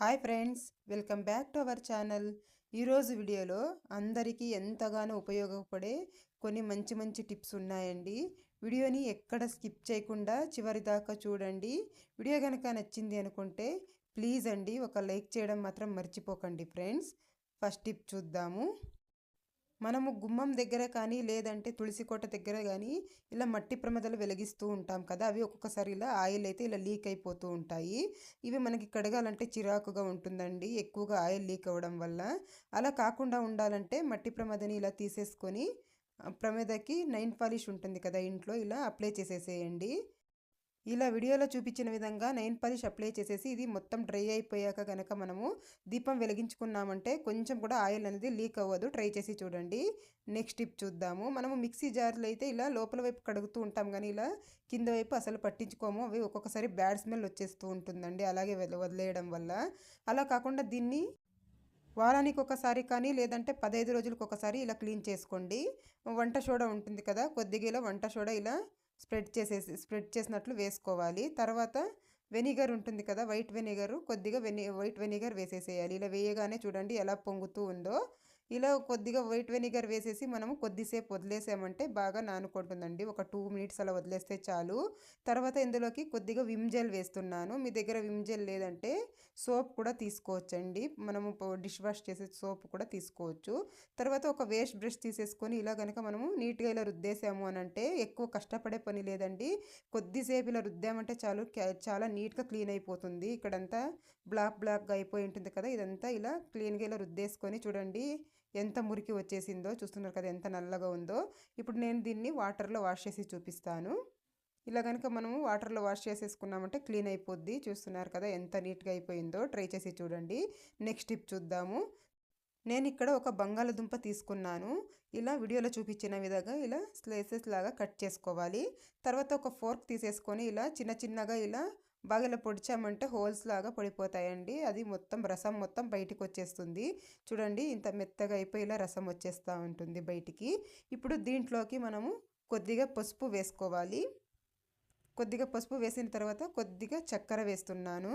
Hi friends welcome back to our channel. ఈరోజు వీడియోలో అందరికీ ఎంతగానో ఉపయోగపడే కొన్ని మంచి మంచి టిప్స్ ఉన్నాయండి. వీడియోని ఎక్కడ స్కిప్ చేయకుండా చివరి దాకా చూడండి. వీడియో కనుక నచ్చింది అనుకుంటే ప్లీజ్ అండి ఒక లైక్ చేయడం మాత్రం మర్చిపోకండి ఫ్రెండ్స్. ఫస్ట్ టిప్ చూద్దాము. మనము గుమ్మం దగ్గర కానీ లేదంటే తులసి కోట దగ్గర కానీ ఇలా మట్టి ప్రమదలు వెలిగిస్తూ ఉంటాం కదా. అవి ఒక్కొక్కసారి ఇలా ఆయిల్ అయితే ఇలా లీక్ అయిపోతూ ఉంటాయి. ఇవి మనకి కడగాలంటే చిరాకుగా ఉంటుందండి. ఎక్కువగా ఆయిల్ లీక్ అవ్వడం వల్ల. అలా కాకుండా ఉండాలంటే మట్టి ప్రమదని ఇలా తీసేసుకొని ప్రమేదకి నైన్ పాలిష్ ఉంటుంది కదా ఇంట్లో ఇలా అప్లై చేసేసేయండి. ఇలా వీడియోలో చూపించిన విధంగా నైన్ పాలిష్ అప్లై చేసేసి ఇది మొత్తం డ్రై అయిపోయాక కనుక మనము దీపం వెలిగించుకున్నామంటే కొంచెం కూడా ఆయిల్ అనేది లీక్ అవ్వదు. ట్రై చేసి చూడండి. నెక్స్ట్ టిప్ చూద్దాము. మనము మిక్సీ జార్లు అయితే ఇలా లోపల వైపు కడుగుతూ ఉంటాం కానీ ఇలా కింద వైపు అసలు పట్టించుకోము. అవి ఒక్కొక్కసారి బ్యాడ్ స్మెల్ వచ్చేస్తూ ఉంటుందండి అలాగే వదిలేయడం వల్ల. అలా కాకుండా దీన్ని వారానికి ఒకసారి కానీ లేదంటే పదహైదు రోజులకు ఒకసారి ఇలా క్లీన్ చేసుకోండి. వంట సోడా ఉంటుంది కదా కొద్దిగా ఇలా వంట సోడా ఇలా స్ప్రెడ్ చేసేసి స్ప్రెడ్ చేసినట్లు వేసుకోవాలి. తర్వాత వెనిగర్ ఉంటుంది కదా వైట్ వెనిగర్ కొద్దిగా వెని వైట్ వెనిగర్ వేసేసేయాలి. ఇలా వేయగానే చూడండి ఎలా పొంగుతూ ఉందో. ఇలా కొద్దిగా వైట్ వెనిగర్ వేసేసి మనము కొద్దిసేపు వదిలేసామంటే బాగా నానుకుంటుందండి. ఒక టూ మినిట్స్ అలా వదిలేస్తే చాలు. తర్వాత ఇందులోకి కొద్దిగా విమ్ జెల్ వేస్తున్నాను. మీ దగ్గర విమ్ జెల్ లేదంటే సోప్ కూడా తీసుకోవచ్చండి. మనము డిష్ వాష్ చేసే సోప్ కూడా తీసుకోవచ్చు. తర్వాత ఒక వేస్ట్ బ్రష్ తీసేసుకొని ఇలా కనుక మనము నీట్గా ఇలా రుద్దేసాము అని అంటే ఎక్కువ కష్టపడే పని లేదండి. కొద్దిసేపు ఇలా రుద్దామంటే చాలు చాలా నీట్గా క్లీన్ అయిపోతుంది. ఇక్కడంతా బ్లాక్ బ్లాక్గా అయిపోయి ఉంటుంది కదా ఇదంతా ఇలా క్లీన్గా ఇలా రుద్దేసుకొని చూడండి. ఎంత మురికి వచ్చేసిందో చూస్తున్నారు కదా ఎంత నల్లగా ఉందో. ఇప్పుడు నేను దీన్ని వాటర్లో వాష్ చేసి చూపిస్తాను. ఇలా కనుక మనము వాటర్లో వాష్ చేసేసుకున్నామంటే క్లీన్ అయిపోద్ది. చూస్తున్నారు కదా ఎంత నీట్గా అయిపోయిందో. ట్రై చేసి చూడండి. నెక్స్ట్ టిప్ చూద్దాము. నేను ఇక్కడ ఒక బంగాళదుంప తీసుకున్నాను. ఇలా వీడియోలో చూపించిన విధంగా ఇలా స్లైసెస్ లాగా కట్ చేసుకోవాలి. తర్వాత ఒక ఫోర్క్ తీసేసుకొని ఇలా చిన్న చిన్నగా ఇలా బాగా ఇలా పొడిచామంటే హోల్స్ లాగా పడిపోతాయండి. అది మొత్తం రసం మొత్తం బయటికి వచ్చేస్తుంది చూడండి ఇంత మెత్తగా అయిపోయి ఇలా రసం వచ్చేస్తూ ఉంటుంది బయటికి. ఇప్పుడు దీంట్లోకి మనము కొద్దిగా పసుపు వేసుకోవాలి. కొద్దిగా పసుపు వేసిన తర్వాత కొద్దిగా చక్కెర వేస్తున్నాను.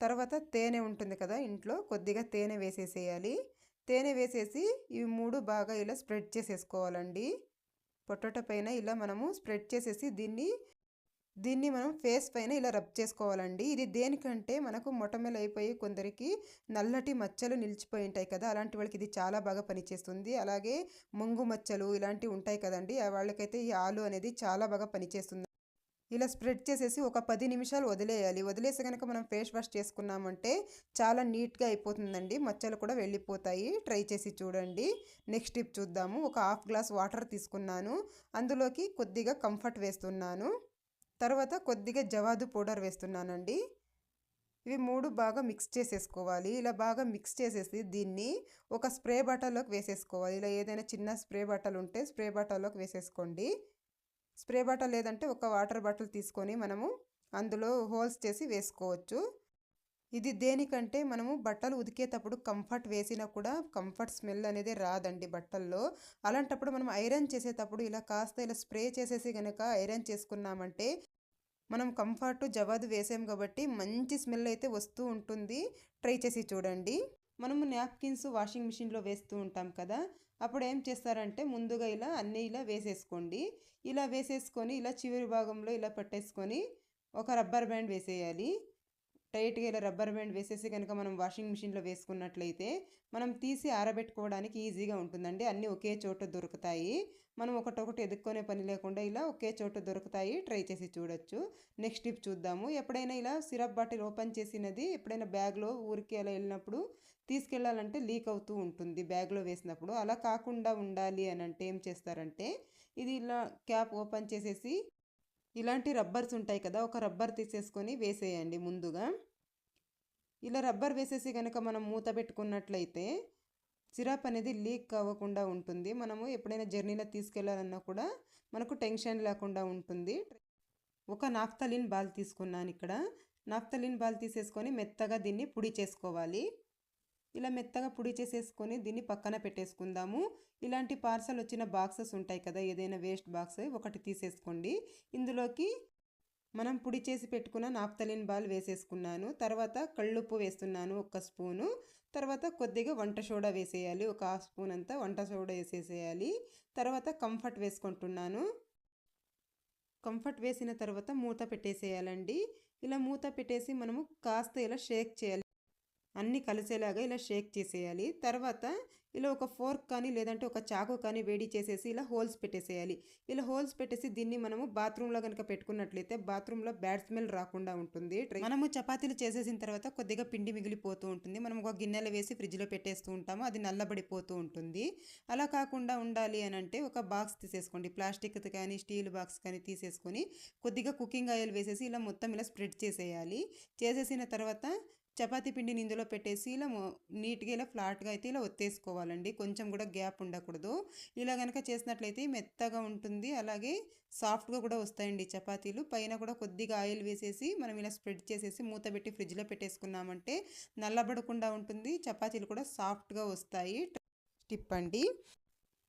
తర్వాత తేనె ఉంటుంది కదా ఇంట్లో కొద్దిగా తేనె వేసేసేయాలి. తేనె వేసేసి ఇవి మూడు బాగా ఇలా స్ప్రెడ్ చేసేసుకోవాలండి. పొట్టట పైన ఇలా మనము స్ప్రెడ్ చేసేసి దీన్ని దీన్ని మనం ఫేస్ పైన ఇలా రబ్ చేసుకోవాలండి. ఇది దేనికంటే మనకు మొటమెలు అయిపోయి కొందరికి నల్లటి మచ్చలు నిలిచిపోయి ఉంటాయి కదా అలాంటి వాళ్ళకి ఇది చాలా బాగా పనిచేస్తుంది. అలాగే ముంగు మచ్చలు ఇలాంటివి ఉంటాయి కదండి వాళ్ళకైతే ఈ ఆలు అనేది చాలా బాగా పనిచేస్తుంది. ఇలా స్ప్రెడ్ చేసేసి ఒక పది నిమిషాలు వదిలేయాలి. వదిలేసి కనుక మనం ఫేస్ వాష్ చేసుకున్నామంటే చాలా నీట్గా అయిపోతుందండి. మచ్చలు కూడా వెళ్ళిపోతాయి. ట్రై చేసి చూడండి. నెక్స్ట్ టిప్ చూద్దాము. ఒక హాఫ్ గ్లాస్ వాటర్ తీసుకున్నాను. అందులోకి కొద్దిగా కంఫర్ట్ వేస్తున్నాను. తర్వాత కొద్దిగా జవాదు పౌడర్ వేస్తున్నానండి. ఇవి మూడు బాగా మిక్స్ చేసేసుకోవాలి. ఇలా బాగా మిక్స్ చేసేసి దీన్ని ఒక స్ప్రే బాటల్లోకి వేసేసుకోవాలి. ఇలా ఏదైనా చిన్న స్ప్రే బాటల్ ఉంటే స్ప్రే బాటల్లోకి వేసేసుకోండి. స్ప్రే బాటల్ లేదంటే ఒక వాటర్ బాటిల్ తీసుకొని మనము అందులో హోల్స్ చేసి వేసుకోవచ్చు. ఇది దేనికంటే మనము బట్టలు ఉతికేటప్పుడు కంఫర్ట్ వేసినా కూడా కంఫర్ట్ స్మెల్ అనేది రాదండి బట్టల్లో. అలాంటప్పుడు మనం ఐరన్ చేసేటప్పుడు ఇలా కాస్త ఇలా స్ప్రే చేసేసి కనుక ఐరన్ చేసుకున్నామంటే మనం కంఫర్ట్ జవాదు వేసాం కాబట్టి మంచి స్మెల్ అయితే వస్తూ ఉంటుంది. ట్రై చేసి చూడండి. మనము న్యాప్కిన్స్ వాషింగ్ మిషన్లో వేస్తూ ఉంటాం కదా. అప్పుడు ఏం చేస్తారంటే ముందుగా ఇలా అన్నీ ఇలా వేసేసుకోండి. ఇలా వేసేసుకొని ఇలా చివరి భాగంలో ఇలా పెట్టేసుకొని ఒక రబ్బర్ బ్యాండ్ వేసేయాలి. టైట్గా ఇలా రబ్బర్ బ్యాండ్ వేసేసి కనుక మనం వాషింగ్ మిషన్లో వేసుకున్నట్లయితే మనం తీసి ఆరబెట్టుకోవడానికి ఈజీగా ఉంటుందండి. అన్నీ ఒకే చోట దొరుకుతాయి. మనం ఒకటొకటి ఎదుర్కొనే పని లేకుండా ఇలా ఒకే చోట దొరుకుతాయి. ట్రై చేసి చూడొచ్చు. నెక్స్ట్ టిప్ చూద్దాము. ఎప్పుడైనా ఇలా సిరప్ బాటిల్ ఓపెన్ చేసినది ఎప్పుడైనా బ్యాగ్లో ఊరికి అలా వెళ్ళినప్పుడు తీసుకెళ్ళాలంటే లీక్ అవుతూ ఉంటుంది బ్యాగ్లో వేసినప్పుడు. అలా కాకుండా ఉండాలి అని అంటే ఏం చేస్తారంటే ఇది ఇలా క్యాప్ ఓపెన్ చేసేసి ఇలాంటి రబ్బర్స్ ఉంటాయి కదా ఒక రబ్బర్ తీసేసుకొని వేసేయండి ముందుగా. ఇలా రబ్బర్ వేసేసి కనుక మనం మూత పెట్టుకున్నట్లయితే సిరప్ అనేది లీక్ అవ్వకుండా ఉంటుంది. మనము ఎప్పుడైనా జర్నీలో తీసుకెళ్ళాలన్నా కూడా మనకు టెన్షన్ లేకుండా ఉంటుంది. ఒక నాఫ్తలిన్ బాల్ తీసుకున్నాను ఇక్కడ. నాఫ్తలిన్ బాల్ తీసేసుకొని మెత్తగా దీన్ని పొడి చేసుకోవాలి. ఇలా మెత్తగా పొడి చేసేసుకొని దీన్ని పక్కన పెట్టేసుకుందాము. ఇలాంటి పార్సల్ వచ్చిన బాక్సెస్ ఉంటాయి కదా ఏదైనా వేస్ట్ బాక్స్ ఒకటి తీసేసుకోండి. ఇందులోకి మనం పొడి చేసి పెట్టుకున్న నాప్తలిన్ బాల్ వేసేసుకున్నాను. తర్వాత కళ్ళుప్పు వేస్తున్నాను ఒక స్పూను. తర్వాత కొద్దిగా వంట సోడా వేసేయాలి. ఒక హాఫ్ స్పూన్ అంతా వంట సోడా వేసేసేయాలి. తర్వాత కంఫర్ట్ వేసుకుంటున్నాను. కంఫర్ట్ వేసిన తర్వాత మూత పెట్టేసేయాలండి. ఇలా మూత పెట్టేసి మనము కాస్త ఇలా షేక్ చేయాలి. అన్నీ కలిసేలాగా ఇలా షేక్ చేసేయాలి. తర్వాత ఇలా ఒక ఫోర్క్ కానీ లేదంటే ఒక చాకు కానీ వేడి చేసేసి ఇలా హోల్స్ పెట్టేసేయాలి. ఇలా హోల్స్ పెట్టేసి దీన్ని మనము బాత్రూంలో కనుక పెట్టుకున్నట్లయితే బాత్రూంలో బ్యాడ్ స్మెల్ రాకుండా ఉంటుంది. మనము చపాతీలు చేసేసిన తర్వాత కొద్దిగా పిండి మిగిలిపోతూ ఉంటుంది. మనం ఒక గిన్నెలో వేసి ఫ్రిడ్జ్లో పెట్టేస్తూ ఉంటాము. అది నల్లబడిపోతూ ఉంటుంది. అలా కాకుండా ఉండాలి అని అంటే ఒక బాక్స్ తీసేసుకోండి. ప్లాస్టిక్ కానీ స్టీల్ బాక్స్ కానీ తీసేసుకొని కొద్దిగా కుకింగ్ ఆయిల్ వేసేసి ఇలా మొత్తం ఇలా స్ప్రెడ్ చేసేయాలి. చేసేసిన తర్వాత చపాతీ పిండిని ఇందులో పెట్టేసి ఇలా నీట్గా ఇలా ఫ్లాట్గా అయితే ఇలా ఒత్తేసుకోవాలండి. కొంచెం కూడా గ్యాప్ ఉండకూడదు. ఇలా కనుక చేసినట్లయితే మెత్తగా ఉంటుంది. అలాగే సాఫ్ట్గా కూడా వస్తాయండి చపాతీలు. పైన కూడా కొద్దిగా ఆయిల్ వేసేసి మనం ఇలా స్ప్రెడ్ చేసేసి మూత పెట్టి ఫ్రిడ్జ్లో పెట్టేసుకున్నామంటే నల్లబడకుండా ఉంటుంది. చపాతీలు కూడా సాఫ్ట్గా వస్తాయి. టిప్ అండి.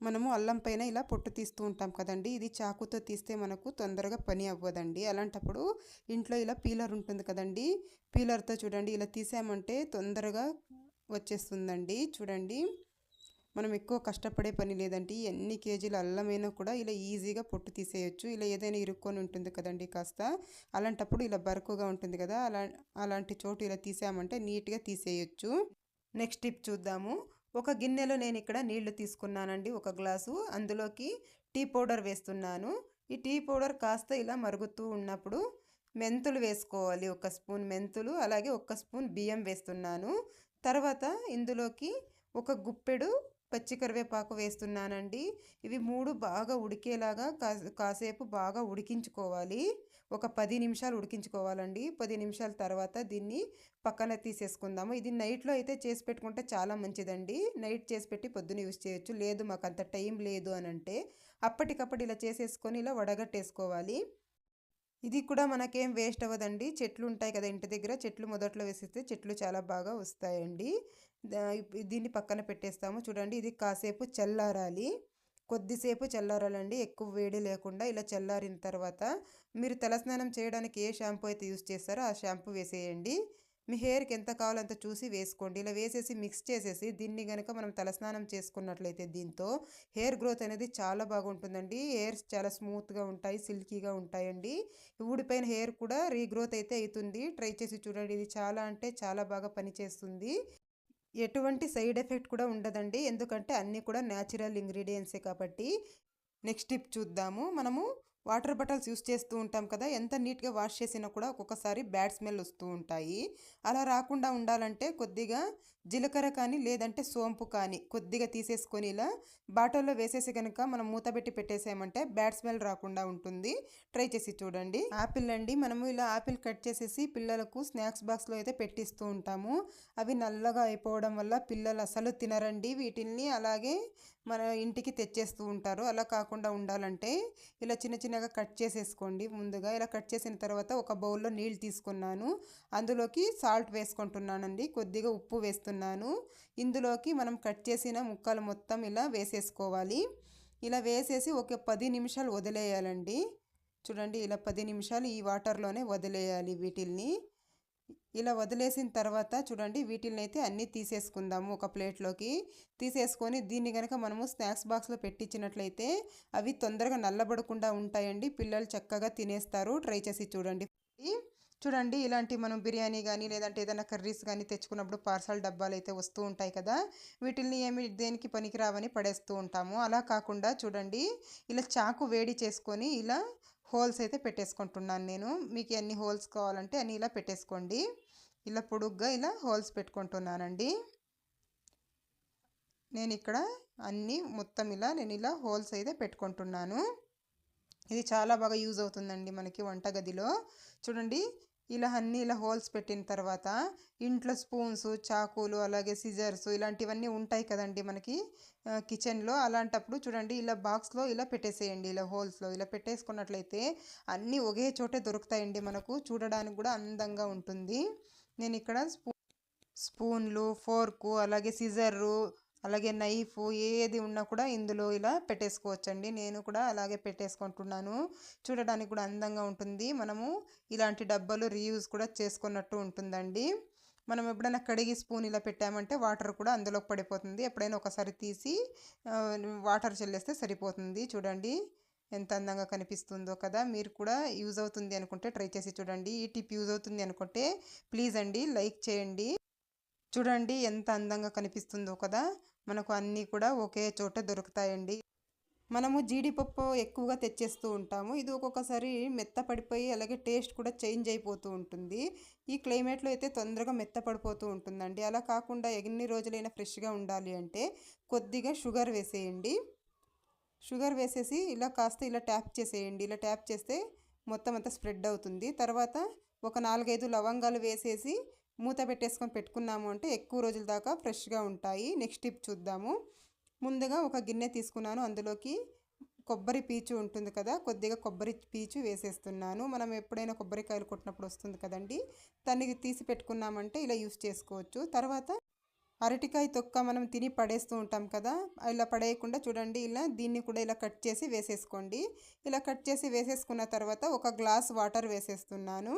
మనము అల్లం పైన ఇలా పొట్టు తీస్తూ ఉంటాం కదండి. ఇది చాకుతో తీస్తే మనకు తొందరగా పని అవ్వదండి. అలాంటప్పుడు ఇంట్లో ఇలా పీలర్ ఉంటుంది కదండి. పీలర్తో చూడండి ఇలా తీసామంటే తొందరగా వచ్చేస్తుందండి. చూడండి మనం ఎక్కువ కష్టపడే పని లేదండి. ఎన్ని కేజీలు అల్లమైనా కూడా ఇలా ఈజీగా పొట్టు తీసేయచ్చు. ఇలా ఏదైనా ఇరుక్కొని ఉంటుంది కదండి కాస్త. అలాంటప్పుడు ఇలా బరుకుగా ఉంటుంది కదా అలా అలాంటి చోటు ఇలా తీసామంటే నీట్గా తీసేయచ్చు. నెక్స్ట్ టిప్ చూద్దాము. ఒక గిన్నెలో నేను ఇక్కడ నీళ్ళు తీసుకున్నానండి ఒక గ్లాసు. అందులోకి టీ పౌడర్ వేస్తున్నాను. ఈ టీ పౌడర్ కాస్త ఇలా మరుగుతూ ఉన్నప్పుడు మెంతులు వేసుకోవాలి ఒక స్పూన్ మెంతులు అలాగే ఒక స్పూన్ బియ్యం వేస్తున్నాను. తర్వాత ఇందులోకి ఒక గుప్పెడు పచ్చి కరివేపాకు వేస్తున్నానండి. ఇవి మూడు బాగా ఉడికేలాగా కాసేపు బాగా ఉడికించుకోవాలి. ఒక పది నిమిషాలు ఉడికించుకోవాలండి. పది నిమిషాల తర్వాత దీన్ని పక్కన తీసేసుకుందాము. ఇది నైట్లో అయితే చేసి పెట్టుకుంటే చాలా మంచిదండి. నైట్ చేసి పెట్టి పొద్దున యూస్ చేయొచ్చు. లేదు మాకు అంత టైం లేదు అని అంటే అప్పటికప్పుడు ఇలా చేసేసుకొని ఇలా వడగట్టేసుకోవాలి. ఇది కూడా మనకేం వేస్ట్ అవ్వదండి. చెట్లు ఉంటాయి కదా ఇంటి దగ్గర. చెట్లు మొదట్లో వేసేస్తే చెట్లు చాలా బాగా వస్తాయండి. దీన్ని పక్కన పెట్టేస్తాము. చూడండి ఇది కాసేపు చల్లారాలి. కొద్దిసేపు చల్లారాలండి. ఎక్కువ వేడి లేకుండా ఇలా చల్లారిన తర్వాత మీరు తలస్నానం చేయడానికి ఏ షాంపూ అయితే యూస్ చేస్తారో ఆ షాంపూ వేసేయండి. మీ హెయిర్కి ఎంత కావాలో అంత చూసి వేసుకోండి. ఇలా వేసేసి మిక్స్ చేసేసి దీన్ని కనుక మనం తలస్నానం చేసుకున్నట్లయితే దీంతో హెయిర్ గ్రోత్ అనేది చాలా బాగుంటుందండి. హెయిర్స్ చాలా స్మూత్గా ఉంటాయి సిల్కీగా ఉంటాయండి. ఊడిపోయిన హెయిర్ కూడా రీగ్రోత్ అయితే అవుతుంది. ట్రై చేసి చూడండి. ఇది చాలా అంటే చాలా బాగా పనిచేస్తుంది. ఎటువంటి సైడ్ ఎఫెక్ట్ కూడా ఉండదండి. ఎందుకంటే అన్నీ కూడా న్యాచురల్ ఇంగ్రీడియంట్సే కాబట్టి. నెక్స్ట్ టిప్ చూద్దాము. మనము వాటర్ బాటిల్స్ యూస్ చేస్తూ ఉంటాం కదా ఎంత నీట్గా వాష్ చేసినా కూడా ఒక్కొక్కసారి బ్యాడ్ స్మెల్ వస్తూ ఉంటాయి. అలా రాకుండా ఉండాలంటే కొద్దిగా జీలకర్ర కానీ లేదంటే సోంపు కానీ కొద్దిగా తీసేసుకొని ఇలా బాటిల్లో వేసేసి కనుక మనం మూత పెట్టి పెట్టేసామంటే బ్యాడ్ స్మెల్ రాకుండా ఉంటుంది. ట్రై చేసి చూడండి. ఆపిల్ అండి. మనము ఇలా ఆపిల్ కట్ చేసేసి పిల్లలకు స్నాక్స్ బాక్స్లో అయితే పెట్టిస్తూ ఉంటాము. అవి నల్లగా అయిపోవడం వల్ల పిల్లలు అసలు తినరండి వీటిల్ని. అలాగే మన ఇంటికి తెచ్చేస్తూ ఉంటారు. అలా కాకుండా ఉండాలంటే ఇలా చిన్న చిన్నగా కట్ చేసేసుకోండి. ముందుగా ఇలా కట్ చేసిన తర్వాత ఒక బౌల్లో నీళ్ళు తీసుకున్నాను. అందులోకి సాల్ట్ వేసుకుంటున్నానండి. కొద్దిగా ఉప్పు వేస్తున్నాను. ఇందులోకి మనం కట్ చేసిన ముక్కలు మొత్తం ఇలా వేసేసుకోవాలి. ఇలా వేసేసి ఒక పది నిమిషాలు వదిలేయాలండి. చూడండి ఇలా పది నిమిషాలు ఈ వాటర్లోనే వదిలేయాలి వీటిల్ని. ఇలా వదిలేసిన తర్వాత చూడండి వీటిని అయితే అన్నీ తీసేసుకుందాము ఒక ప్లేట్లోకి. తీసేసుకొని దీన్ని కనుక మనము స్నాక్స్ బాక్స్లో పెట్టించినట్లయితే అవి తొందరగా నల్లబడకుండా ఉంటాయండి. పిల్లలు చక్కగా తినేస్తారు. ట్రై చేసి చూడండి. చూడండి ఇలాంటి మనం బిర్యానీ కానీ లేదంటే ఏదైనా కర్రీస్ కానీ తెచ్చుకున్నప్పుడు పార్సల్ డబ్బాలు అయితే వస్తూ ఉంటాయి కదా వీటిని ఏమి దేనికి పనికిరావని పడేస్తూ ఉంటాము. అలా కాకుండా చూడండి ఇలా చాకు వేడి చేసుకొని ఇలా హోల్స్ అయితే పెట్టేసుకుంటున్నాను నేను. మీకు ఎన్ని హోల్స్ కావాలంటే అన్ని ఇలా పెట్టేసుకోండి. ఇలా పొడుగ్గా ఇలా హోల్స్ పెట్టుకుంటున్నానండి. నేను ఇక్కడ అన్నీ మొత్తం ఇలా నేను ఇలా హోల్స్ అయితే పెట్టుకుంటున్నాను. ఇది చాలా బాగా యూజ్ అవుతుందండి మనకి వంటగదిలో. చూడండి ఇలా అన్నీ ఇలా హోల్స్ పెట్టిన తర్వాత ఇంట్లో స్పూన్స్ చాకులు అలాగే సిజర్స్ ఇలాంటివన్నీ ఉంటాయి కదండి మనకి కిచెన్లో. అలాంటప్పుడు చూడండి ఇలా బాక్స్లో ఇలా పెట్టేసేయండి ఇలా హోల్స్లో. ఇలా పెట్టేసుకున్నట్లయితే అన్నీ ఒకే చోటే దొరుకుతాయండి మనకు చూడడానికి కూడా అందంగా ఉంటుంది. నేను ఇక్కడ స్పూ స్పూన్లు ఫోర్కు అలాగే సిజర్రు అలాగే నైఫ్ ఏది ఉన్నా కూడా ఇందులో ఇలా పెట్టేసుకోవచ్చండి. నేను కూడా అలాగే పెట్టేసుకుంటున్నాను. చూడడానికి కూడా అందంగా ఉంటుంది. మనము ఇలాంటి డబ్బాలు రీయూజ్ కూడా చేసుకున్నట్టు ఉంటుందండి. మనం ఎప్పుడైనా కడిగి స్పూన్ ఇలా పెట్టామంటే వాటర్ కూడా అందులోకి పడిపోతుంది. ఎప్పుడైనా ఒకసారి తీసి వాటర్ చల్లేస్తే సరిపోతుంది. చూడండి ఎంత అందంగా కనిపిస్తుందో కదా! మీరు కూడా యూజ్ అవుతుంది అనుకుంటే ట్రై చేసి చూడండి. ఈ టిప్ యూజ్ అవుతుంది అనుకుంటే ప్లీజ్ అండి లైక్ చేయండి. చూడండి ఎంత అందంగా కనిపిస్తుందో కదా! మనకు అన్నీ కూడా ఒకే చోట దొరుకుతాయండి. మనము జీడిపప్పు ఎక్కువగా తెచ్చేస్తూ ఉంటాము. ఇది ఒక్కొక్కసారి మెత్త పడిపోయి అలాగే టేస్ట్ కూడా చేంజ్ అయిపోతూ ఉంటుంది. ఈ క్లైమేట్లో అయితే తొందరగా మెత్త పడిపోతూ ఉంటుందండి. అలా కాకుండా ఎన్ని రోజులైనా ఫ్రెష్గా ఉండాలి అంటే కొద్దిగా షుగర్ వేసేయండి. షుగర్ వేసేసి ఇలా కాస్త ఇలా ట్యాప్ చేసేయండి. ఇలా ట్యాప్ చేస్తే మొత్తం అంతా స్ప్రెడ్ అవుతుంది. తర్వాత ఒక నాలుగైదు లవంగాలు వేసేసి మూత పెట్టేసుకొని పెట్టుకున్నాము అంటే ఎక్కువ రోజుల దాకా ఫ్రెష్గా ఉంటాయి. నెక్స్ట్ టిప్ చూద్దాము. ముందుగా ఒక గిన్నె తీసుకున్నాను. అందులోకి కొబ్బరి పీచు ఉంటుంది కదా కొద్దిగా కొబ్బరి పీచు వేసేస్తున్నాను. మనం ఎప్పుడైనా కొబ్బరికాయలు కొట్టినప్పుడు వస్తుంది కదండి దాన్ని తీసి పెట్టుకున్నామంటే ఇలా యూస్ చేసుకోవచ్చు. తర్వాత అరటికాయ తొక్క మనం తిని పడేస్తూ ఉంటాం కదా ఇలా పడేయకుండా చూడండి ఇలా దీన్ని కూడా ఇలా కట్ చేసి వేసేసుకోండి. ఇలా కట్ చేసి వేసేసుకున్న తర్వాత ఒక గ్లాస్ వాటర్ వేసేస్తున్నాను.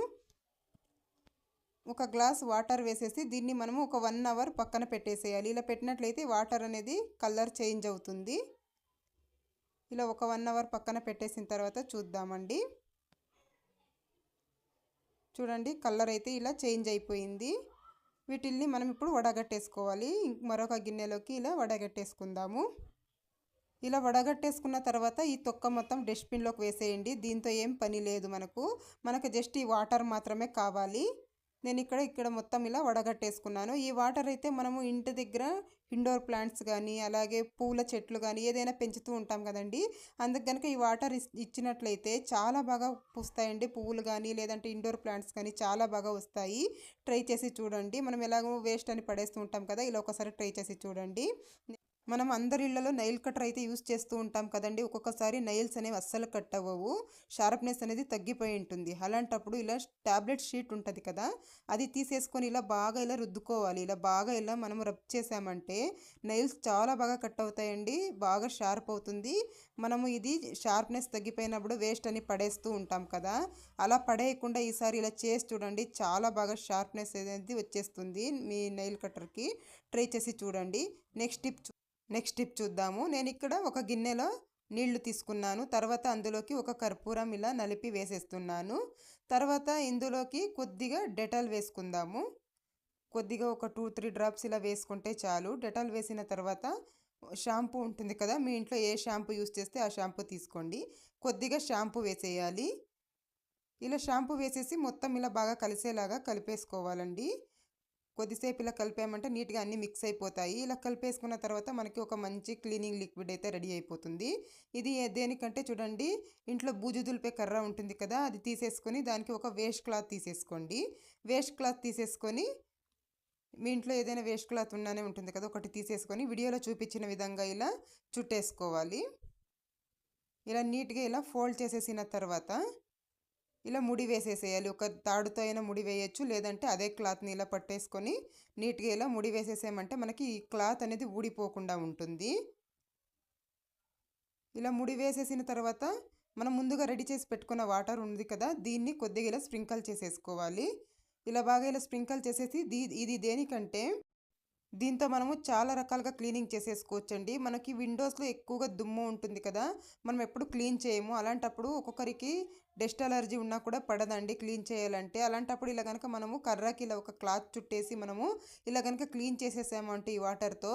ఒక గ్లాస్ వాటర్ వేసేసి దీన్ని మనము ఒక వన్ అవర్ పక్కన పెట్టేసేయాలి. ఇలా పెట్టినట్లయితే వాటర్ అనేది కలర్ చేంజ్ అవుతుంది. ఇలా ఒక వన్ అవర్ పక్కన పెట్టేసిన తర్వాత చూద్దామండి. చూడండి కలర్ అయితే ఇలా చేంజ్ అయిపోయింది. వీటిల్ని మనం ఇప్పుడు వడగట్టేసుకోవాలి. మరొక గిన్నెలోకి ఇలా వడగట్టేసుకుందాము. ఇలా వడగట్టేసుకున్న తర్వాత ఈ తొక్క మొత్తం డస్ట్బిన్లోకి వేసేయండి. దీంతో ఏం పని లేదు మనకు. మనకు జస్ట్ ఈ వాటర్ మాత్రమే కావాలి. నేను ఇక్కడ ఇక్కడ మొత్తం ఇలా వడగట్టేసుకున్నాను. ఈ వాటర్ అయితే మనము ఇంటి దగ్గర ఇండోర్ ప్లాంట్స్ కానీ అలాగే పూల చెట్లు కానీ ఏదైనా పెంచుతూ ఉంటాం కదండి. అందుకు కనుక ఈ వాటర్ ఇచ్చినట్లయితే చాలా బాగా పూస్తాయండి. పువ్వులు కానీ లేదంటే ఇండోర్ ప్లాంట్స్ కానీ చాలా బాగా వస్తాయి. ట్రై చేసి చూడండి. మనం ఎలాగో వేస్ట్ అని పడేస్తూ ఉంటాం కదా ఇలా ఒకసారి ట్రై చేసి చూడండి. మనం అందరి ఇళ్ళలో నైల్ కటర్ అయితే యూస్ చేస్తూ ఉంటాం కదండి. ఒక్కొక్కసారి నైల్స్ అనేవి అస్సలు కట్ అవ్వవు. షార్ప్నెస్ అనేది తగ్గిపోయి ఉంటుంది. అలాంటప్పుడు ఇలా ట్యాబ్లెట్ షీట్ ఉంటుంది కదా అది తీసేసుకొని ఇలా బాగా ఇలా రుద్దుకోవాలి. ఇలా బాగా ఇలా మనం రబ్ చేసామంటే నైల్స్ చాలా బాగా కట్ అవుతాయండి బాగా షార్ప్ అవుతుంది. మనము ఇది షార్ప్నెస్ తగ్గిపోయినప్పుడు వేస్ట్ అని పడేస్తూ ఉంటాం కదా. అలా పడేయకుండా ఈసారి ఇలా చేసి చూడండి. చాలా బాగా షార్ప్నెస్ అనేది వచ్చేస్తుంది మీ నైల్ కట్టర్కి ట్రై చేసి చూడండి. నెక్స్ట్ టిప్ నెక్స్ట్ టిప్ చూద్దాము. నేను ఇక్కడ ఒక గిన్నెలో నీళ్ళు తీసుకున్నాను. తర్వాత అందులోకి ఒక కర్పూరం ఇలా నలిపి వేసేస్తున్నాను. తర్వాత ఇందులోకి కొద్దిగా డెటాల్ వేసుకుందాము. కొద్దిగా ఒక టూ త్రీ డ్రాప్స్ ఇలా వేసుకుంటే చాలు. డెటాల్ వేసిన తర్వాత షాంపూ ఉంటుంది కదా మీ ఇంట్లో ఏ షాంపూ యూస్ చేస్తే ఆ షాంపూ తీసుకోండి. కొద్దిగా షాంపూ వేసేయాలి. ఇలా షాంపూ వేసేసి మొత్తం ఇలా బాగా కలిసేలాగా కలిపేసుకోవాలండి. కొద్దిసేపు ఇలా కలిపామంటే నీట్గా అన్నీ మిక్స్ అయిపోతాయి. ఇలా కలిపేసుకున్న తర్వాత మనకి ఒక మంచి క్లీనింగ్ లిక్విడ్ అయితే రెడీ అయిపోతుంది. ఇది దేనికంటే చూడండి ఇంట్లో బూజు దులిపే కర్ర ఉంటుంది కదా అది తీసేసుకొని దానికి ఒక వేస్ట్ క్లాత్ తీసేసుకోండి. వేస్ట్ క్లాత్ తీసేసుకొని మీ ఇంట్లో ఏదైనా వేస్ట్ క్లాత్ ఉన్నానే ఉంటుంది కదా ఒకటి తీసేసుకొని వీడియోలో చూపించిన విధంగా ఇలా చుట్టేసుకోవాలి. ఇలా నీట్గా ఇలా ఫోల్డ్ చేసేసిన తర్వాత ఇలా ముడి వేసేసేయాలి. ఒక తాడుతో అయినా ముడి వేయచ్చు. లేదంటే అదే క్లాత్ని ఇలా పట్టేసుకొని నీట్గా ఇలా ముడి వేసేసేయమంటే మనకి ఈ క్లాత్ అనేది ఊడిపోకుండా ఉంటుంది. ఇలా ముడి వేసేసిన తర్వాత మనం ముందుగా రెడీ చేసి పెట్టుకున్న వాటర్ ఉంది కదా దీన్ని కొద్దిగా ఇలా స్ప్రింకల్ చేసేసుకోవాలి. ఇలా బాగా ఇలా స్ప్రింకల్ చేసేసి ఇది దేనికంటే దీంతో మనము చాలా రకాలుగా క్లీనింగ్ చేసేసుకోవచ్చండి. మనకి విండోస్లో ఎక్కువగా దుమ్ము ఉంటుంది కదా మనం ఎప్పుడు క్లీన్ చేయము. అలాంటప్పుడు ఒక్కొక్కరికి డస్ట్ అలర్జీ ఉన్నా కూడా పడదండి క్లీన్ చేయాలంటే. అలాంటప్పుడు ఇలా కనుక మనము కర్రకి ఇలా ఒక క్లాత్ చుట్టేసి మనము ఇలా కనుక క్లీన్ చేసేసాము అంటే ఈ వాటర్తో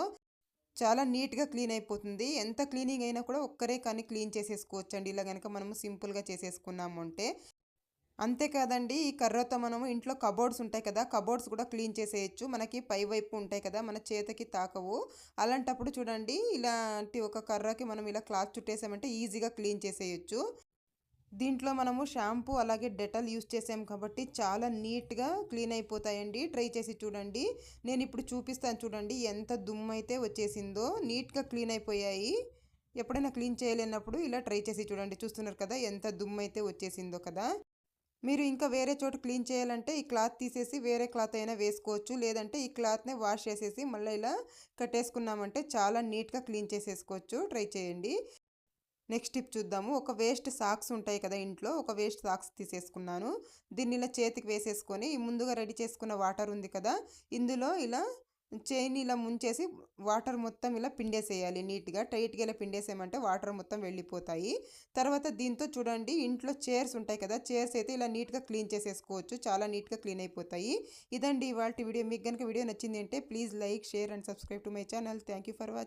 చాలా నీట్గా క్లీన్ అయిపోతుంది. ఎంత క్లీనింగ్ అయినా కూడా ఒక్కరే కానీ క్లీన్ చేసేసుకోవచ్చండి. ఇలా కనుక మనము సింపుల్గా చేసేసుకున్నాము అంటే. అంతేకాదండి ఈ కర్రతో మనము ఇంట్లో కబోర్డ్స్ ఉంటాయి కదా కబోర్డ్స్ కూడా క్లీన్ చేసేయచ్చు. మనకి పై వైపు ఉంటాయి కదా మన చేతికి తాకవు. అలాంటప్పుడు చూడండి ఇలాంటి ఒక కర్రకి మనం ఇలా క్లాత్ చుట్టేసామంటే ఈజీగా క్లీన్ చేసేయచ్చు. దీంట్లో మనము షాంపూ అలాగే డెటల్ యూస్ చేసాం కాబట్టి చాలా నీట్గా క్లీన్ అయిపోతాయండి. ట్రై చేసి చూడండి. నేను ఇప్పుడు చూపిస్తాను చూడండి ఎంత దుమ్ము అయితే వచ్చేసిందో. నీట్గా క్లీన్ అయిపోయాయి. ఎప్పుడైనా క్లీన్ చేయలేనప్పుడు ఇలా ట్రై చేసి చూడండి. చూస్తున్నారు కదా ఎంత దుమ్ము అయితే వచ్చేసిందో కదా. మీరు ఇంకా వేరే చోట క్లీన్ చేయాలంటే ఈ క్లాత్ తీసేసి వేరే క్లాత్ అయినా వేసుకోవచ్చు. లేదంటే ఈ క్లాత్నే వాష్ చేసేసి మళ్ళీ ఇలా కట్టేసుకున్నామంటే చాలా నీట్గా క్లీన్ చేసేసుకోవచ్చు. ట్రై చేయండి. నెక్స్ట్ టిప్ చూద్దాము. ఒక వేస్ట్ సాక్స్ ఉంటాయి కదా ఇంట్లో ఒక వేస్ట్ సాక్స్ తీసేసుకున్నాను. దీన్ని ఇలా చేతికి వేసేసుకొని ముందుగా రెడీ చేసుకున్న వాటర్ ఉంది కదా ఇందులో ఇలా చైన్ ఇలా ముంచేసి వాటర్ మొత్తం ఇలా పిండేసేయాలి. నీట్గా టైట్గా ఇలా పిండేసేయమంటే వాటర్ మొత్తం వెళ్ళిపోతాయి. తర్వాత దీంతో చూడండి ఇంట్లో చైర్స్ ఉంటాయి కదా చైర్స్ అయితే ఇలా నీట్గా క్లీన్ చేసేసుకోవచ్చు. చాలా నీట్గా క్లీన్ అయిపోతాయి. ఇదండి ఇవాళ వీడియో. మీకు కనుక వీడియో నచ్చింది అంటే please like share and subscribe to my channel. Thank for watching